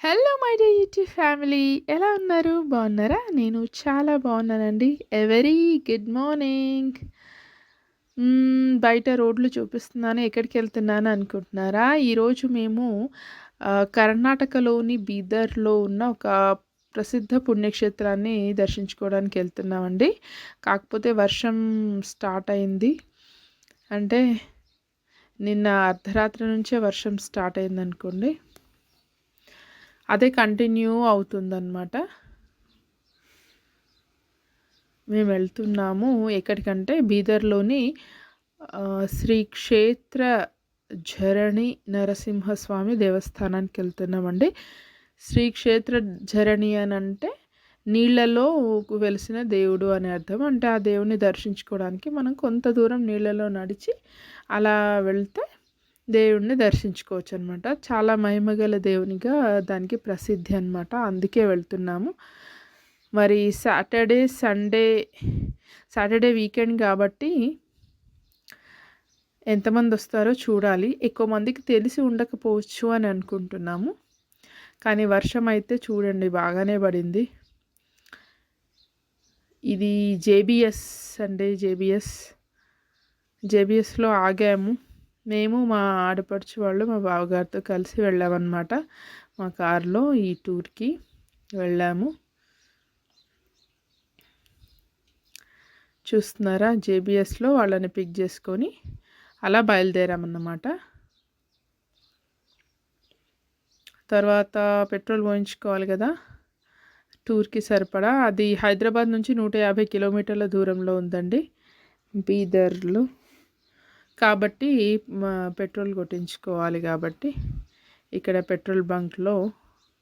Hello my day YouTube family ఎలా ఉన్నారు? బాగున్నారా? నేను చాలా బాగున్నానండి. ఎ వెరీ గుడ్ మార్నింగ్ బయట రోడ్లు చూపిస్తున్నాను ఎక్కడికి వెళ్తున్నాను అనుకుంటున్నారా? ఈరోజు మేము కర్ణాటకలోని బీదర్లో ఉన్న ఒక ప్రసిద్ధ పుణ్యక్షేత్రాన్ని దర్శించుకోవడానికి వెళ్తున్నామండి. కాకపోతే వర్షం స్టార్ట్ అయింది. అంటే నిన్న అర్ధరాత్రి నుంచే వర్షం స్టార్ట్ అయింది అనుకోండి అదే కంటిన్యూ అవుతుందన్నమాట. మేము వెళ్తున్నాము ఎక్కడికంటే బీదర్లోని శ్రీ క్షేత్ర ఝరణి నరసింహస్వామి దేవస్థానానికి వెళ్తున్నామండి. శ్రీ క్షేత్ర ఝరణి అని అంటే నీళ్ళలో వెలిసిన దేవుడు అని అర్థం. అంటే ఆ దేవుని దర్శించుకోవడానికి మనం కొంత దూరం నీళ్ళలో నడిచి అలా వెళ్తే దేవుణ్ణి దర్శించుకోవచ్చు అనమాట చాలా మహిమగల దేవునిగా దానికి ప్రసిద్ధి అనమాట అందుకే వెళ్తున్నాము. మరి సాటర్డే సండే సాటర్డే వీకెండ్ కాబట్టి ఎంతమంది వస్తారో చూడాలి. ఎక్కువ మందికి తెలిసి ఉండకపోవచ్చు అని అనుకుంటున్నాము. కానీ వర్షం అయితే చూడండి బాగానే పడింది. ఇది జేబిఎస్ అండి జేబిఎస్. జేబిఎస్లో ఆగాము. మేము మా ఆడపడుచు వాళ్ళు మా బావగారితో కలిసి వెళ్ళామన్నమాట. మా కారులో ఈ టూర్కి వెళ్ళాము. చూస్తున్నారా? జేబిఎస్లో వాళ్ళని పిక్ చేసుకొని అలా బయలుదేరామన్నమాట. తర్వాత పెట్రోల్ పోయించుకోవాలి కదా? టూర్కి సరిపడా? అది హైదరాబాద్ నుంచి నూట యాభై కిలోమీటర్ల దూరంలో ఉందండి. బీదర్లో. కాబట్టి పెట్రోల్ కొట్టించుకోవాలి కాబట్టి ఇక్కడ పెట్రోల్ బంక్లో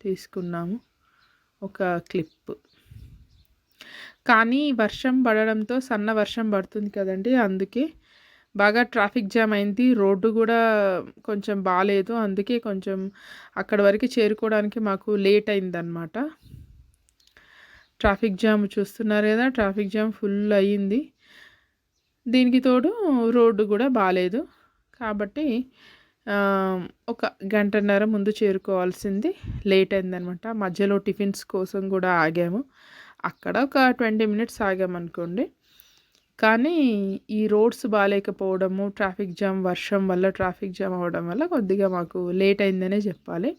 తీసుకున్నాము ఒక క్లిప్. కానీ వర్షం పడడంతో సన్న వర్షం పడుతుంది కదండి అందుకే బాగా ట్రాఫిక్ జామ్ అయింది. రోడ్డు కూడా కొంచెం బాగాలేదు అందుకే కొంచెం అక్కడ వరకు చేరుకోవడానికి మాకు లేట్ అయిందనమాట ట్రాఫిక్ జామ్ చూస్తున్నారు కదా ట్రాఫిక్ జామ్ ఫుల్ అయ్యింది దీనికి తోడు రోడ్డు కూడా బాగాలేదు కాబట్టి ఒక గంటన్నర ముందు చేరుకోవాల్సింది లేట్ అయిందనమాట. మధ్యలో టిఫిన్స్ కోసం కూడా ఆగాము. అక్కడ ఒక ట్వంటీ మినిట్స్ ఆగామనుకోండి. కానీ ఈ రోడ్స్ బాగాలేకపోవడము ట్రాఫిక్ జామ్ వర్షం వల్ల ట్రాఫిక్ జామ్ అవ్వడం వల్ల కొద్దిగా మాకు లేట్ అయిందనే చెప్పాలి.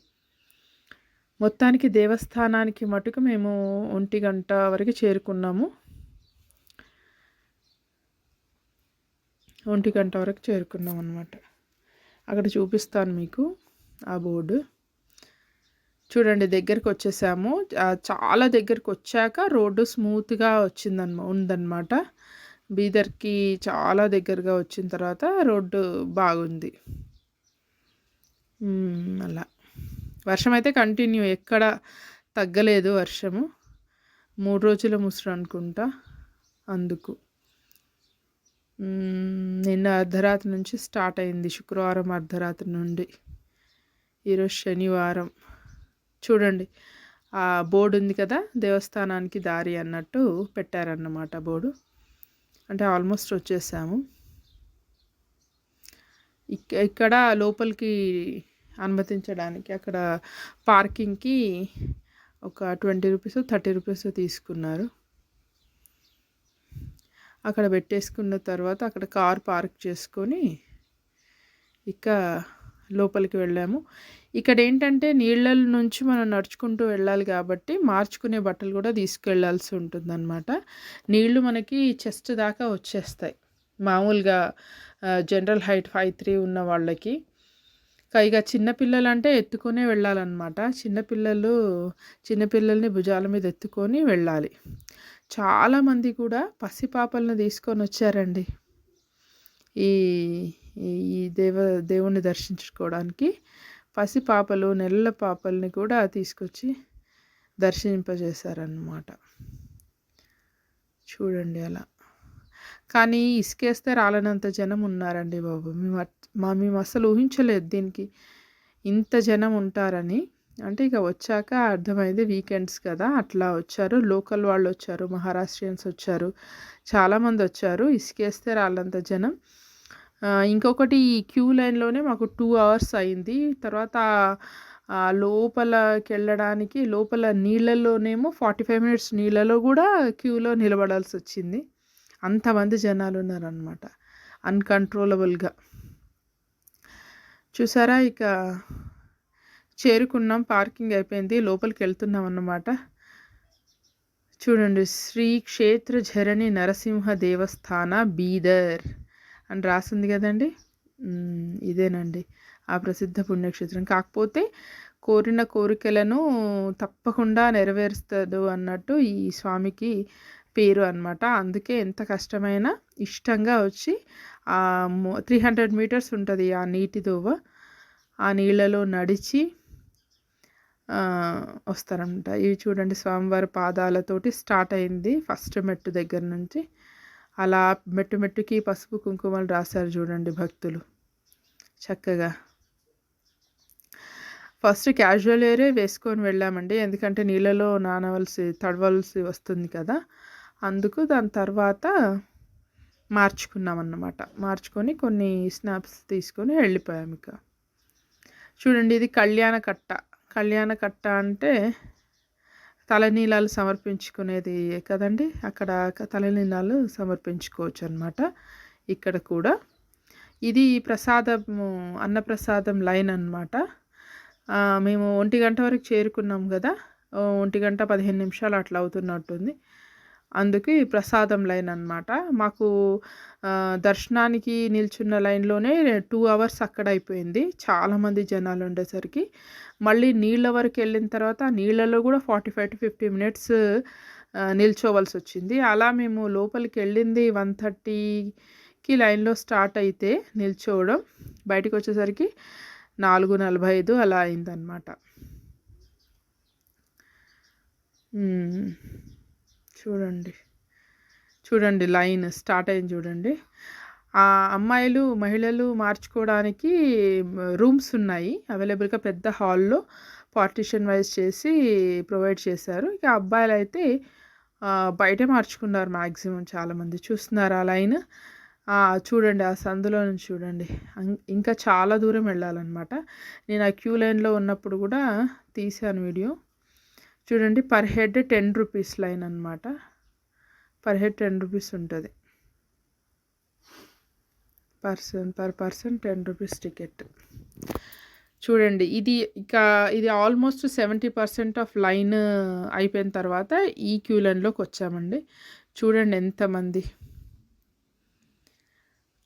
మొత్తానికి దేవస్థానానికి మటుకు మేము ఒంటి గంట వరకు చేరుకున్నాము. ఒంటి గంట వరకు చేరుకున్నాం అనమాట అక్కడ చూపిస్తాను మీకు ఆ బోర్డు. చూడండి దగ్గరికి వచ్చేసాము. చాలా దగ్గరికి వచ్చాక రోడ్డు స్మూత్గా వచ్చిందన్నమా ఉందన్నమాట బీదర్కి చాలా దగ్గరగా వచ్చిన తర్వాత రోడ్డు బాగుంది. అలా. వర్షం అయితే కంటిన్యూ ఎక్కడ తగ్గలేదు వర్షము. మూడు రోజుల ముసురు అనుకుంటా అందుకు. నిన్న అర్ధరాత్రి నుంచి స్టార్ట్ అయింది శుక్రవారం అర్ధరాత్రి నుండి. ఈరోజు శనివారం. చూడండి ఆ బోర్డు ఉంది కదా దేవస్థానానికి దారి అన్నట్టు పెట్టారన్నమాట బోర్డు. అంటే ఆల్మోస్ట్ వచ్చేసాము. ఇక్ ఇక్కడ లోపలికి అనుమతించడానికి అక్కడ పార్కింగ్కి ఒక ట్వంటీ రూపీస్ థర్టీ రూపీస్ తీసుకున్నారు. అక్కడ పెట్టేసుకున్న తర్వాత అక్కడ కార్ పార్క్ చేసుకొని ఇక లోపలికి వెళ్ళాము. ఇక్కడ ఏంటంటే నీళ్ళ నుంచి మనం నడుచుకుంటూ వెళ్ళాలి కాబట్టి మార్చుకునే బట్టలు కూడా తీసుకెళ్ళాల్సి ఉంటుందన్నమాట. నీళ్ళు మనకి చెస్ట్ దాకా వచ్చేస్తాయి. మామూలుగా జనరల్ హైట్ ఫైవ్ త్రీ ఉన్న వాళ్ళకి. పైగా చిన్నపిల్లలు అంటే ఎత్తుకొనే వెళ్ళాలన్నమాట. చిన్నపిల్లలు చిన్నపిల్లల్ని భుజాల మీద ఎత్తుకొని వెళ్ళాలి. చాలామంది కూడా పసిపాపలను తీసుకొని వచ్చారండి. ఈ ఈ- దేవ దేవుణ్ణి దర్శించుకోవడానికి పసిపాపలు నెలల పాపల్ని కూడా తీసుకొచ్చి దర్శింపజేశారన్నమాట. చూడండి అలా. కానీ ఇసుకేస్తే రాలనంత జనం ఉన్నారండి బాబు. మేము మా మేము అసలు ఊహించలేదు దీనికి ఇంత జనం ఉంటారని. అంటే ఇక వచ్చాక అర్థమైంది వీకెండ్స్ కదా అట్లా వచ్చారు. లోకల్ వాళ్ళు వచ్చారు మహారాష్ట్రియన్స్ వచ్చారు చాలామంది వచ్చారు. ఇసుకేస్తే రాళ్ళంత జనం. ఇంకొకటి ఈ క్యూ లైన్లోనే మాకు టూ అవర్స్ అయింది. తర్వాత లోపలకి వెళ్ళడానికి లోపల నీళ్ళలోనేమో ఫార్టీ ఫైవ్ మినిట్స్ నీళ్ళలో కూడా క్యూలో నిలబడాల్సి వచ్చింది. అంతమంది జనాలు ఉన్నారనమాట అన్కంట్రోలబుల్గా. చూసారా ఇక చేరుకున్నాం పార్కింగ్ అయిపోయింది లోపలికి వెళ్తున్నాం అన్నమాట. చూడండి శ్రీ క్షేత్ర ఝరణి నరసింహ దేవస్థాన బీదర్ అని రాసింది కదండి? ఇదేనండి. ఆ ప్రసిద్ధ పుణ్యక్షేత్రం. కాకపోతే కోరిన కోరికలను తప్పకుండా నెరవేరుస్తుంది అన్నట్టు ఈ స్వామికి పేరు అనమాట అందుకే ఎంత కష్టమైనా ఇష్టంగా వచ్చి త్రీ హండ్రెడ్ మీటర్స్ ఉంటుంది ఆ నీటి దోవ. ఆ నీళ్ళలో నడిచి వస్తారనమాట ఇవి చూడండి స్వామివారి పాదాలతోటి స్టార్ట్ అయింది ఫస్ట్ మెట్టు దగ్గర నుంచి. అలా మెట్టు మెట్టుకి పసుపు కుంకుమలు రాశారు చూడండి భక్తులు. చక్కగా. ఫస్ట్ క్యాజువల్ వేరే వేసుకొని వెళ్ళామండి. ఎందుకంటే నీళ్ళలో నానవలసి తడవలసి వస్తుంది కదా. అందుకు దాని తర్వాత మార్చుకున్నాం అన్నమాట మార్చుకొని కొన్ని స్నాప్స్ తీసుకొని వెళ్ళిపోయాం ఇక. చూడండి ఇది కళ్యాణ కట్ట. కళ్యాణ కట్ట అంటే తలనీలాలు సమర్పించుకునేది కదండి? అక్కడ తలనీలాలు సమర్పించుకోవచ్చు అనమాట ఇక్కడ కూడా. ఇది ప్రసాదము అన్నప్రసాదం లైన్ అనమాట మేము ఒంటి గంట వరకు చేరుకున్నాం కదా. ఒంటి గంట పదిహేను నిమిషాలు అట్లా అవుతున్నట్టుంది. అందుకే ప్రసాదం లైన్ అనమాట మాకు దర్శనానికి నిల్చున్న లైన్లోనే టూ అవర్స్ అక్కడ అయిపోయింది. చాలామంది జనాలు ఉండేసరికి. మళ్ళీ నీళ్ళ వరకు వెళ్ళిన తర్వాత నీళ్ళలో కూడా forty five to fifty minutes నిల్చోవలసి వచ్చింది. అలా మేము లోపలికి వెళ్ళింది వన్ థర్టీకి లైన్లో స్టార్ట్ అయితే నిల్చోవడం. బయటకు వచ్చేసరికి నాలుగు నలభై ఐదు అలా అయిందనమాట చూడండి. చూడండి లైన్ స్టార్ట్ అయింది చూడండి. ఆ అమ్మాయిలు మహిళలు మార్చుకోవడానికి రూమ్స్ ఉన్నాయి. అవైలబుల్గా పెద్ద హాల్లో పార్టిషన్ వైజ్ చేసి ప్రొవైడ్ చేశారు. ఇక అబ్బాయిలు అయితే బయటే మార్చుకున్నారు మ్యాక్సిమం చాలామంది. చూస్తున్నారు ఆ లైన్? చూడండి ఆ సందులో నుంచి చూడండి. ఇంకా చాలా దూరం వెళ్ళాలన్నమాట. నేను ఆ క్యూ లైన్లో ఉన్నప్పుడు కూడా తీశాను వీడియో. చూడండి per head ten rupees line అనమాట పర్ హెడ్ టెన్ రూపీస్ ఉంటుంది. Person per person ten rupees ticket. చూడండి ఇది ఇక ఇది almost seventy percent of line అయిపోయిన తర్వాత ఈ క్యూ లైన్లోకి వచ్చామండి. చూడండి ఎంతమంది.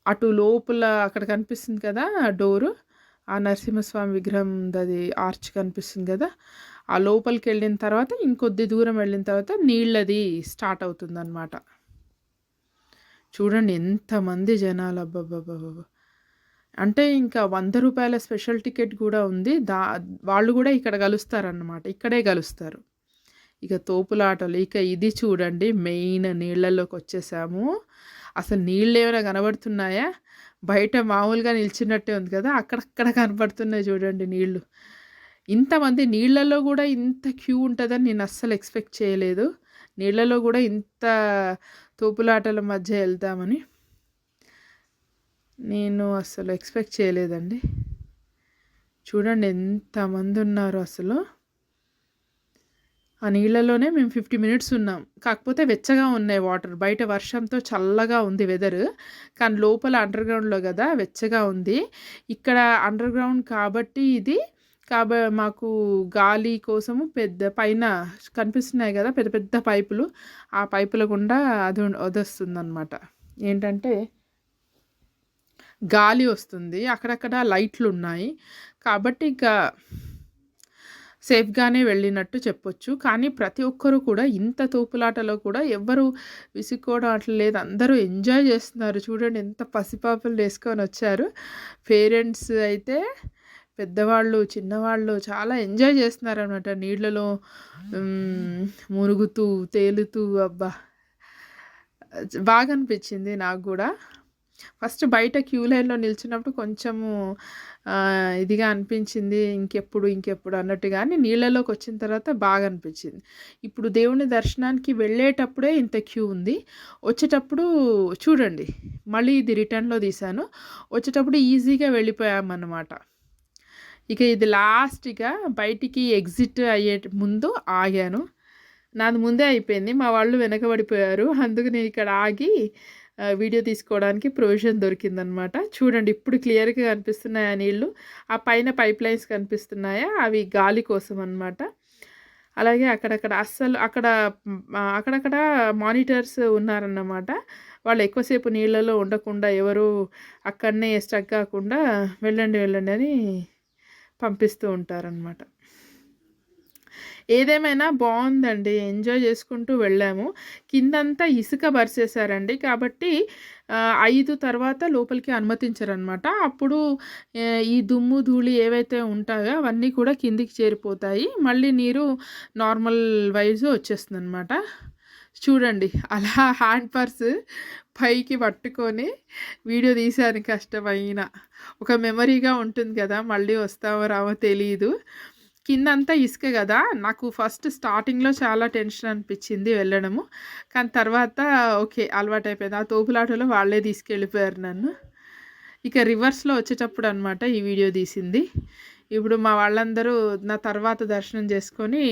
అటు లోపల అక్కడ కనిపిస్తుంది కదా డోరు ఆ నరసింహస్వామి విగ్రహం అది ఆర్చ్ కనిపిస్తుంది కదా. ఆ లోపలికి వెళ్ళిన తర్వాత ఇంకొద్ది దూరం వెళ్ళిన తర్వాత నీళ్ళది స్టార్ట్ అవుతుందన్నమాట. చూడండి ఎంతమంది జనాలు అబ్బబ్బబ్బబ్బ అంటే ఇంకా వంద రూపాయల స్పెషల్ టికెట్ కూడా ఉంది. దా వాళ్ళు కూడా ఇక్కడ కలుస్తారన్నమాట. ఇక్కడే కలుస్తారు. ఇక తోపులాటలు ఇక ఇది చూడండి మెయిన్ నీళ్ళల్లోకి వచ్చేసాము. అసలు నీళ్ళు ఏమైనా కనబడుతున్నాయా? బయట మామూలుగా నిలిచినట్టే ఉంది కదా అక్కడక్కడ కనబడుతున్నాయి చూడండి నీళ్ళు. ఇంతమంది నీళ్ళల్లో కూడా ఇంత క్యూ ఉంటుందని నేను అస్సలు ఎక్స్పెక్ట్ చేయలేదు. నీళ్ళలో కూడా ఇంత తోపులాటల మధ్య వెళ్తామని నేను అసలు ఎక్స్పెక్ట్ చేయలేదండి. చూడండి ఎంతమంది ఉన్నారు అసలు. ఆ నీళ్ళలోనే మేము ఫిఫ్టీ మినిట్స్ ఉన్నాం. కాకపోతే వెచ్చగా ఉన్నాయి వాటర్. బయట వర్షంతో చల్లగా ఉంది వెదర్. కానీ లోపల అండర్గ్రౌండ్లో కదా వెచ్చగా ఉంది. ఇక్కడ అండర్ గ్రౌండ్ కాబట్టి ఇది కాబ మాకు గాలి కోసము పెద్ద పైన కనిపిస్తున్నాయి కదా పెద్ద పెద్ద పైపులు. ఆ పైపుల గుండా అది వదొస్తుంది అనమాట ఏంటంటే గాలి వస్తుంది. అక్కడక్కడ లైట్లు ఉన్నాయి. కాబట్టి ఇక సేఫ్గానే వెళ్ళినట్టు చెప్పొచ్చు. కానీ ప్రతి ఒక్కరు కూడా ఇంత తోపులాటలో కూడా ఎవ్వరు విసుక్కోవడం అట్లా లేదు. అందరూ ఎంజాయ్ చేస్తున్నారు. చూడండి ఎంత పసిపాపలు వేసుకొని వచ్చారు. పేరెంట్స్ అయితే పెద్దవాళ్ళు చిన్నవాళ్ళు చాలా ఎంజాయ్ చేస్తున్నారు అనమాట నీళ్ళలో మునుగుతూ తేలుతూ అబ్బా! బాగా అనిపించింది నాకు కూడా. ఫస్ట్ బయట క్యూ లైన్లో నిల్చున్నప్పుడు కొంచెము ఇదిగా అనిపించింది. ఇంకెప్పుడు ఇంకెప్పుడు అన్నట్టు కానీ నీళ్ళలోకి వచ్చిన తర్వాత బాగా అనిపించింది ఇప్పుడు దేవుని దర్శనానికి వెళ్ళేటప్పుడే ఇంత క్యూ ఉంది. వచ్చేటప్పుడు చూడండి మళ్ళీ ఇది రిటర్న్లో తీశాను. వచ్చేటప్పుడు ఈజీగా వెళ్ళిపోయామన్నమాట. ఇక ఇది లాస్ట్గా బయటికి ఎగ్జిట్ అయ్యే ముందు ఆగాను. నాది ముందే అయిపోయింది. మా వాళ్ళు వెనకబడిపోయారు. అందుకు నేను ఇక్కడ ఆగి వీడియో తీసుకోవడానికి ప్రొవిజన్ దొరికిందనమాట చూడండి ఇప్పుడు క్లియర్గా కనిపిస్తున్నాయా నీళ్ళు ఆ పైన పైప్ లైన్స్ కనిపిస్తున్నాయా? అవి గాలి కోసం అనమాట అలాగే అక్కడక్కడ అస్సలు అక్కడ అక్కడక్కడ మానిటర్స్ ఉన్నారన్నమాట. వాళ్ళు ఎక్కువసేపు నీళ్ళలో ఉండకుండా ఎవరు అక్కడనే స్టక్ కాకుండా వెళ్ళండి వెళ్ళండి అని పంపిస్తూ ఉంటారనమాట ఏదేమైనా బాగుందండి ఎంజాయ్ చేసుకుంటూ వెళ్ళాము. కిందంతా ఇసుక పరిచేశారండి. కాబట్టి ఐదు తర్వాత లోపలికి అనుమతించరనమాట అప్పుడు ఈ దుమ్ము ధూళి ఏవైతే ఉంటాయో అవన్నీ కూడా కిందికి చేరిపోతాయి. మళ్ళీ నీరు నార్మల్ వైజ్ వచ్చేస్తుంది అనమాట చూడండి. అలా హ్యాండ్ పర్స్ పైకి పట్టుకొని వీడియో తీసాను కష్టమైన. ఒక మెమరీగా ఉంటుంది కదా మళ్ళీ వస్తావో రావో తెలియదు కిందంతా ఇసుక కదా నాకు ఫస్ట్ స్టార్టింగ్లో చాలా టెన్షన్ అనిపించింది వెళ్ళడము. కానీ తర్వాత ఓకే అలవాటు అయిపోయింది ఆ తోపులాటలో వాళ్ళే తీసుకెళ్ళిపోయారు నన్ను. ఇక రివర్స్లో వచ్చేటప్పుడు అనమాట ఈ వీడియో తీసింది. ఇప్పుడు మా వాళ్ళందరూ నా తర్వాత దర్శనం చేసుకొని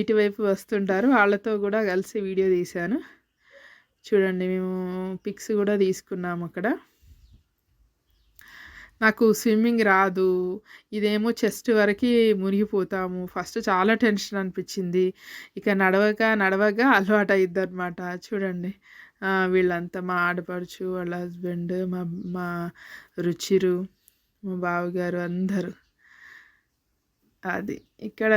ఇటువైపు వస్తుంటారు. వాళ్ళతో కూడా కలిసి వీడియో తీశాను. చూడండి మేము పిక్స్ కూడా తీసుకున్నాము అక్కడ. నాకు స్విమ్మింగ్ రాదు. ఇదేమో చెస్ట్ వరకు మునిగిపోతాము. ఫస్ట్ చాలా టెన్షన్ అనిపించింది. ఇక నడవక నడవగా అలవాటు అయ్యిద్ది అనమాట చూడండి వీళ్ళంతా మా ఆడపడుచు వాళ్ళ హస్బెండ్ మా మా రుచిరు మా బావగారు అందరూ. అది ఇక్కడ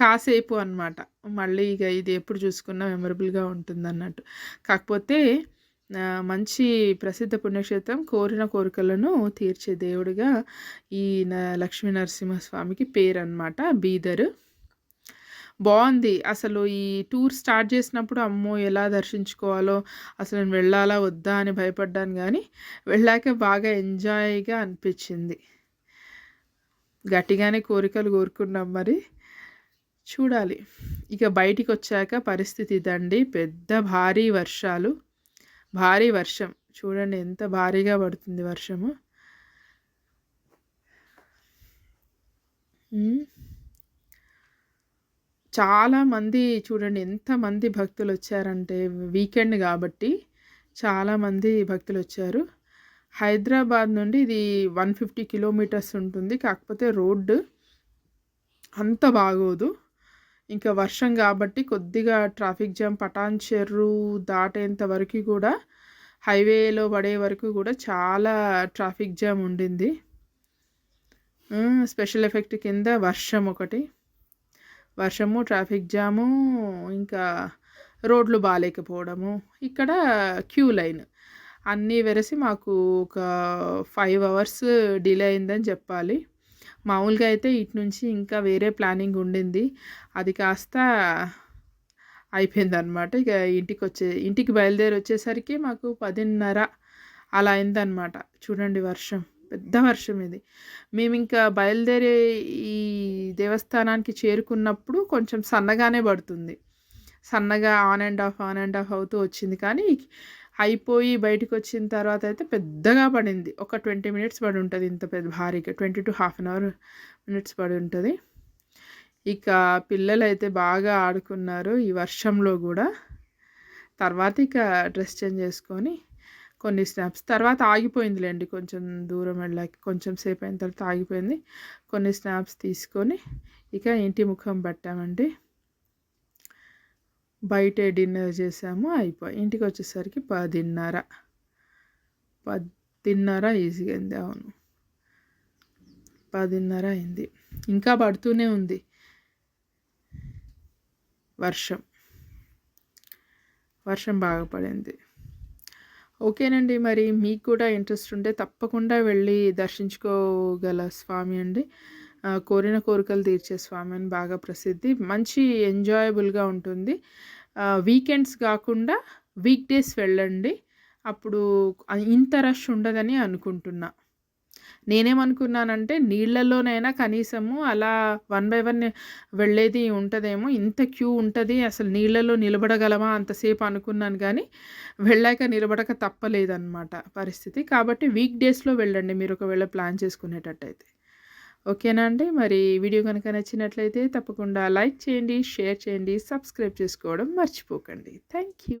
కాసేపు అనమాట మళ్ళీ ఇక ఇది ఎప్పుడు చూసుకున్నా మెమరబుల్గా ఉంటుంది అన్నట్టు కాకపోతే మంచి ప్రసిద్ధ పుణ్యక్షేత్రం కోరిన కోరికలను తీర్చే దేవుడిగా ఈ లక్ష్మీ నరసింహస్వామికి పేరు అనమాట బీదర్. బాగుంది. అసలు ఈ టూర్ స్టార్ట్ చేసినప్పుడు అమ్మో ఎలా దర్శించుకోవాలో అసలు నేను వెళ్ళాలా వద్దా అని భయపడ్డాను కానీ వెళ్ళాక బాగా ఎంజాయ్గా అనిపించింది. గట్టిగానే కోరికలు కోరుకున్నాం మరి. చూడాలి. ఇక బయటికి వచ్చాక పరిస్థితి ఇదండి పెద్ద భారీ వర్షాలు. భారీ వర్షం. చూడండి ఎంత భారీగా పడుతుంది వర్షము. చాలామంది చూడండి ఎంతమంది భక్తులు వచ్చారంటే వీకెండ్ కాబట్టి చాలామంది భక్తులు వచ్చారు. హైదరాబాద్ నుండి ఇది వన్ ఫిఫ్టీ కిలోమీటర్స్ ఉంటుంది. కాకపోతే రోడ్డు అంత బాగోదు. ఇంకా వర్షం కాబట్టి కొద్దిగా ట్రాఫిక్ జామ్ పటాన్ చెర్రు దాటేంత వరకు కూడా హైవేలో పడే వరకు కూడా చాలా ట్రాఫిక్ జామ్ ఉండింది. స్పెషల్ ఎఫెక్ట్ కింద వర్షం ఒకటి. వర్షము ట్రాఫిక్ జాము ఇంకా రోడ్లు బాగాలేకపోవడము. ఇక్కడ క్యూ లైన్. అన్నీ వెరసి మాకు ఒక ఫైవ్ అవర్స్ డిలే అయిందని చెప్పాలి. మామూలుగా అయితే ఇటు నుంచి ఇంకా వేరే ప్లానింగ్ ఉండింది. అది కాస్త అయిపోయిందనమాట ఇక ఇంటికి వచ్చే ఇంటికి బయలుదేరి వచ్చేసరికి మాకు పదిన్నర అలా అయిందనమాట చూడండి వర్షం పెద్ద వర్షం ఇది. మేము ఇంకా బయలుదేరే ఈ దేవస్థానానికి చేరుకున్నప్పుడు కొంచెం సన్నగానే పడుతుంది. సన్నగా on and off on and off అవుతూ వచ్చింది. కానీ అయిపోయి బయటకు వచ్చిన తర్వాత అయితే పెద్దగా పడింది. ఒక ట్వంటీ మినిట్స్ పడి ఉంటుంది ఇంత పెద్ద భారీగా. Twenty to half an hour minutes పడి ఉంటుంది. ఇక పిల్లలు అయితే బాగా ఆడుకున్నారు ఈ వర్షంలో కూడా. తర్వాత ఇక డ్రెస్ చేంజ్ చేసుకొని కొన్ని స్నాప్స్ తర్వాత ఆగిపోయిందిలేండి. కొంచెం దూరం వెళ్ళాక కొంచెం సేపు అయిన తర్వాత ఆగిపోయింది. కొన్ని స్నాప్స్ తీసుకొని ఇక ఇంటి ముఖం పట్టామండి. బయటే డిన్నర్ చేసాము అయిపోయి ఇంటికి వచ్చేసరికి పదిన్నర. పదిన్నర ఈజీగా అయింది అవును. పదిన్నర అయింది. ఇంకా పడుతూనే ఉంది. వర్షం. వర్షం బాగా పడింది. ఓకేనండి మరి మీకు కూడా ఇంట్రెస్ట్ ఉంటే తప్పకుండా వెళ్ళి దర్శించుకోగల స్వామి అండి. కోరిన కోరికలు తీర్చే స్వామి అని బాగా ప్రసిద్ధి. మంచి ఎంజాయబుల్గా ఉంటుంది. వీకెండ్స్ కాకుండా వీక్ డేస్ వెళ్ళండి. అప్పుడు ఇంత రష్ ఉండదని అనుకుంటున్నా. నేనేమనుకున్నానంటే నీళ్ళలోనైనా కనీసము అలా వన్ బై వన్ వెళ్ళేది ఉంటుందేమో ఇంత క్యూ ఉంటుంది అసలు నీళ్ళలో నిలబడగలమా అంతసేపు అనుకున్నాను కానీ వెళ్ళాక నిలబడక తప్పలేదన్నమాట పరిస్థితి. కాబట్టి వీక్ డేస్లో వెళ్ళండి మీరు ఒకవేళ ప్లాన్ చేసుకునేటట్టయితే. ఓకేనా అండి? మరి వీడియో కనుక నచ్చినట్లయితే తప్పకుండా లైక్ చేయండి షేర్ చేయండి సబ్స్క్రైబ్ చేసుకోవడం మర్చిపోకండి. Thank you.